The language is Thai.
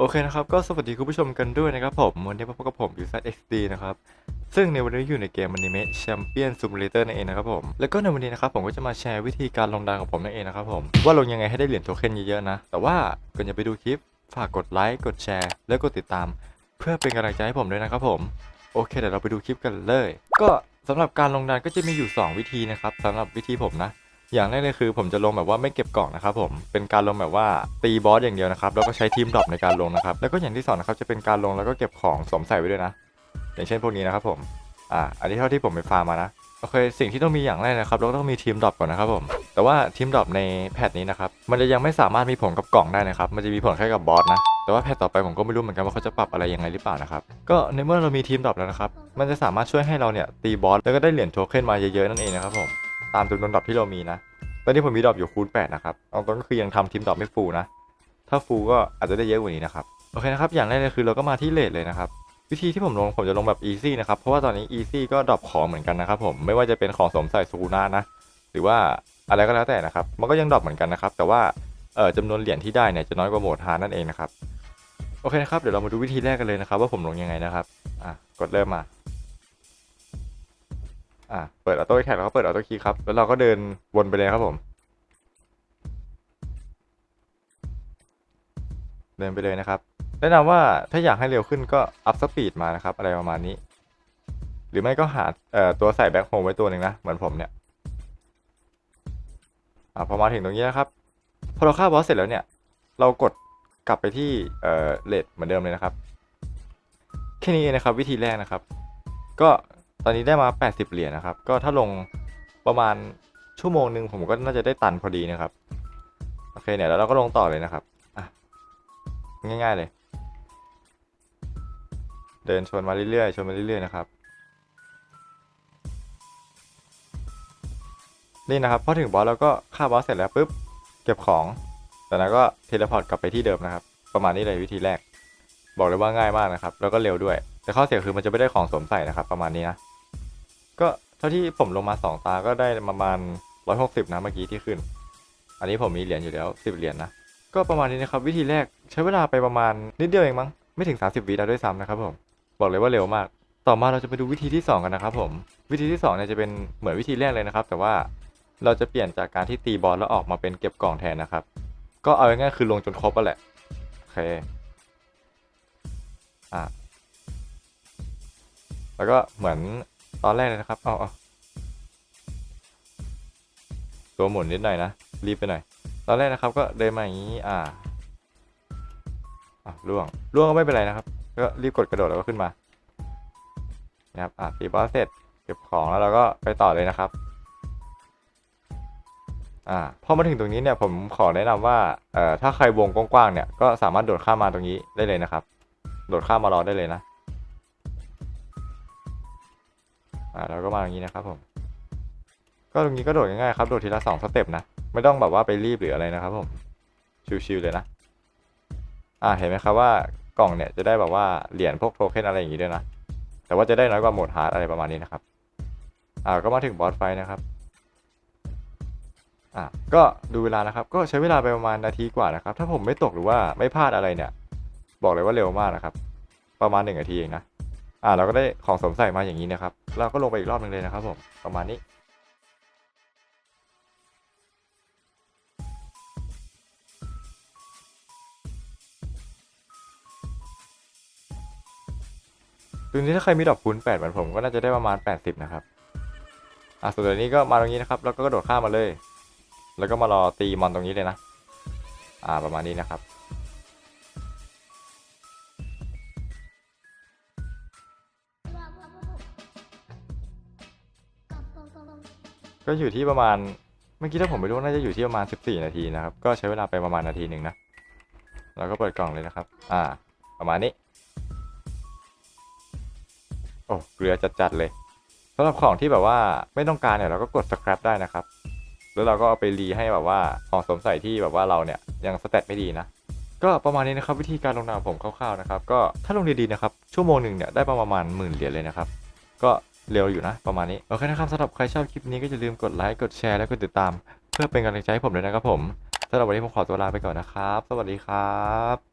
โอเคนะครับ ก็สวัสดีคุณผู้ชมกันด้วยนะครับผมวันนี้พบกับผมยูซั XD นะครับ ซึ่งในวันนี้อยู่ในเกมอนิเมะแชมเปี้ยนซูม l เตอร์นั่นเองนะครับผม แล้วก็ในวันนี้นะครับผมก็จะมาแชร์วิธีการลงดันของผมนั่นเองนะครับผม ว่าลงยังไงให้ได้เหรียญโทเค็นเยอะๆนะ แต่ว่าก่อนจะไปดูคลิป ฝากกดไลค์กดแชร์ และกดติดตาม เพื่อเป็นกำลังใจให้ผมด้วยนะครับผมโอเคเดี๋ยวเราไปดูคลิปกันเลย ก็สำหรับการลงดันก็จะมีอยู่ 2 วิธีนะครับสำหรับวิธีผมนะ อย่างแรกเลยคือผมจะลงแบบว่าไม่เก็บกล่องนะครับผมเป็นการลงแบบว่าตีบอสอย่างเดียวนะครับแล้วก็ใช้ทีมดรอปในการลงนะครับแล้วก็อย่างที่สองนะครับจะเป็นการลงแล้วก็เก็บของสวมใส่ไว้ด้วยนะ อย่างเช่นพวกนี้นะครับผมอ่าอันนี้เท่าที่ผมไปฟาร์มมานะโอเคสิ่งที่ต้องมีอย่างแรกนะครับเราก็ต้องมีทีมดรอปก่อนนะครับผมแต่ว่าทีมดรอปในแพทนี้นะครับมันจะยังไม่สามารถมีผลกับกล่องได้นะครับมันจะมีผลแค่กับบอสนะแต่ว่าแพทต่อไปผมก็ไม่รู้เหมือนกันว่าเขาจะปรับอะไรยังไงหรือเปล่านะครับก็ในเมื่อเรามีทีมดรอปแล้วนะครับมันจะสามารถช่วยให้เราเนี่ยตีบอสแล้วก็ได้เหรียญโทเค็นมาเยอะๆนั่นเองนะครับผม ตามจำนวนดรอปที่เรามีนะ ตอนนี้ผมมีดรอปอยู่คูณ8นะครับเอาตรงก็คือยังทำทีมดรอปไม่ฟูนะ ถ้าฟูก็อาจจะได้เยอะกว่านี้นะครับ โอเคนะครับ อย่างแรกเลยคือเราก็มาที่เลทเลยนะครับ วิธีที่ผมลงผมจะลงแบบ easy นะครับ เพราะว่าตอนนี้ easy ก็ดรอปของเหมือนกันนะครับผม ไม่ว่าจะเป็นของสวมใส่ซูนานะ หรือว่าอะไรก็แล้วแต่นะครับ มันก็ยังดรอปเหมือนกันนะครับ แต่ว่าเออจำนวนเหรียญที่ได้เนี่ยจะน้อยกว่าโหมดฮานั่นเองนะครับ โอเคนะครับ เดี๋ยวเรามาดูวิธีแรกกันเลยนะครับ ว่าผมลงยังไงนะครับ อะ กดเริ่มมา อะเปิดออโต้แคแล้วก็เปิดออโต้คีย์ครับ แล้วเราก็เดินวนไปเลยครับผม เดินไปเลยนะครับ แนะนำว่าถ้าอยากให้เร็วขึ้นก็อัพสปีดมานะครับ อะไรประมาณนี้ หรือไม่ก็หาเอ่อตัวใส่แบ็คโฮมไว้ตัวหนึ่งนะ เหมือนผมเนี่ยอ่าพอมาถึงตรงนี้นะครับ พอเราฆ่าบอสเสร็จแล้วเนี่ย เรากดกลับไปที่เอ่อเลดเหมือนเดิมเลยนะครับ แค่นี้นะครับวิธีแรกนะครับ ก็ ตอนนี้ได้มา 80 เหรียญนะครับ ก็ถ้าลงประมาณชั่วโมงหนึ่งผมก็น่าจะได้ตันพอดีนะครับ โอเคเนี่ยแล้วเราก็ลงต่อเลยนะครับอะง่าย ๆเลย เดินชนมาเรื่อยๆชนมาเรื่อยๆนะครับ นี่นะครับพอถึงบอสเราก็ฆ่าบอสเสร็จแล้วปุ๊บเก็บของจากนั้นก็เทเลพอร์ตกลับไปที่เดิมนะครับ ประมาณนี้เลยวิธีแรก บอกเลยว่าง่ายมากนะครับ แล้วก็เร็วด้วย แต่ข้อเสียคือมันจะไม่ได้ของสวมใส่นะครับ ประมาณนี้นะ ก็เท่าที่ผมลงมา2ตาก็ได้ประมาณ160นะเมื่อกี้ที่ขึ้น อันนี้ผมมีเหรียญอยู่แล้ว10เหรียญนะ ก็ประมาณนี้นะครับ วิธีแรกใช้เวลาไปประมาณนิดเดียวเองมั้งไม่ถึง 30วิแล้วด้วยซ้ำนะครับผม บอกเลยว่าเร็วมาก ต่อมาเราจะไปดูวิธีที่ 2 กันนะครับผม วิธีที่2เนี่ยจะเป็นเหมือนวิธีแรกเลยนะครับ แต่ว่าเราจะเปลี่ยนจากการที่ตีบอลแล้วออกมาเป็นเก็บกล่องแทนนะครับ ก็เอาง่ายๆคือลงจนครบแล้วแหละโอเคอะแล้วก็เหมือน ตอนแรกเลยนะครับเอาเอาตัวหมุนนิดหน่อยนะ รีบไปหน่อย ตอนแรกนะครับก็เดินมาอย่างนี้ อ่าอะล่วงล่วงก็ไม่เป็นไรนะครับ ก็รีบกดกระโดดแล้วก็ขึ้นมา นะครับ อะตีบอสเสร็จ เก็บของแล้วเราก็ไปต่อเลยนะครับ อ่า พอมาถึงตรงนี้เนี่ยผมขอแนะนำว่า เอ่อ ถ้าใครวงกว้างๆเนี่ย ก็สามารถโดดข้ามมาตรงนี้ได้เลยนะครับ โดดข้ามมารอได้เลยนะ อ่าเราก็มาอย่างนี้นะครับผม ก็ตรงนี้ก็โดดง่ายๆครับโดดทีละสองสเต็ปนะไม่ต้องแบบว่าไปรีบหรืออะไรนะครับผมชิวๆเลยนะอ่าเห็นไหมครับว่ากล่องเนี่ยจะได้แบบว่าเหรียญพวกโทเค็นอะไรอย่างงี้ด้วยนะแต่ว่าจะได้น้อยกว่าโหมดฮาร์ดอะไรประมาณนี้นะครับอ่าก็มาถึงบอสไฟนะครับอ่าก็ดูเวลานะครับ ก็ใช้เวลาไปประมาณนาทีกว่านะครับ ถ้าผมไม่ตกหรือว่าไม่พลาดอะไรเนี่ย บอกเลยว่าเร็วมากนะครับ ประมาณหนึ่งนาทีเองนะ อ่าเราก็ได้ของสมใส่มาอย่างนี้นะครับ เราก็ลงไปอีกรอบหนึ่งเลยนะครับผมประมาณนี้ตรงนี้ถ้าใครมีดอกคูณ8เหมือนผมก็น่าจะได้ประมาณ 80 นะครับ อะส่วนตัวนี้ก็มาตรงนี้นะครับ แล้วก็กระโดดข้ามมาเลย แล้วก็มารอตีมอนตรงนี้เลยนะ อ่าประมาณนี้นะครับ ก็อยู่ที่ประมาณเมื่อกี้ถ้าผมไปดูน่าจะอยู่ที่ประมาณ 14 นาทีนะครับ ก็ใช้เวลาไปประมาณนาทีหนึ่งนะเราก็เปิดกล่องเลยนะครับ อ่า ประมาณนี้ โอ้ เกลือจัดๆเลยสำหรับของที่แบบว่าไม่ต้องการเนี่ยเราก็กด scrap ได้นะครับ แล้วเราก็เอาไปรีให้แบบว่าของสมใส่ที่แบบว่าเราเนี่ยยังสเตตไม่ดีนะ ก็ประมาณนี้นะครับวิธีการลงนามผมคร่าวๆนะครับ ก็ถ้าลงดีๆนะครับชั่วโมงหนึ่งเนี่ยได้ประมาณหมื่นเหรียญเลยนะครับ ก็ เร็วอยู่นะ ประมาณนี้โอเคนะครับสำหรับใครชอบคลิปนี้ก็อย่าลืมกดไลค์กดแชร์และกดติดตาม เพื่อเป็นกำลังใจให้ผมด้วยนะครับผมสำหรับวันนี้ผมขอตัวลาไปก่อนนะครับ สวัสดีครับ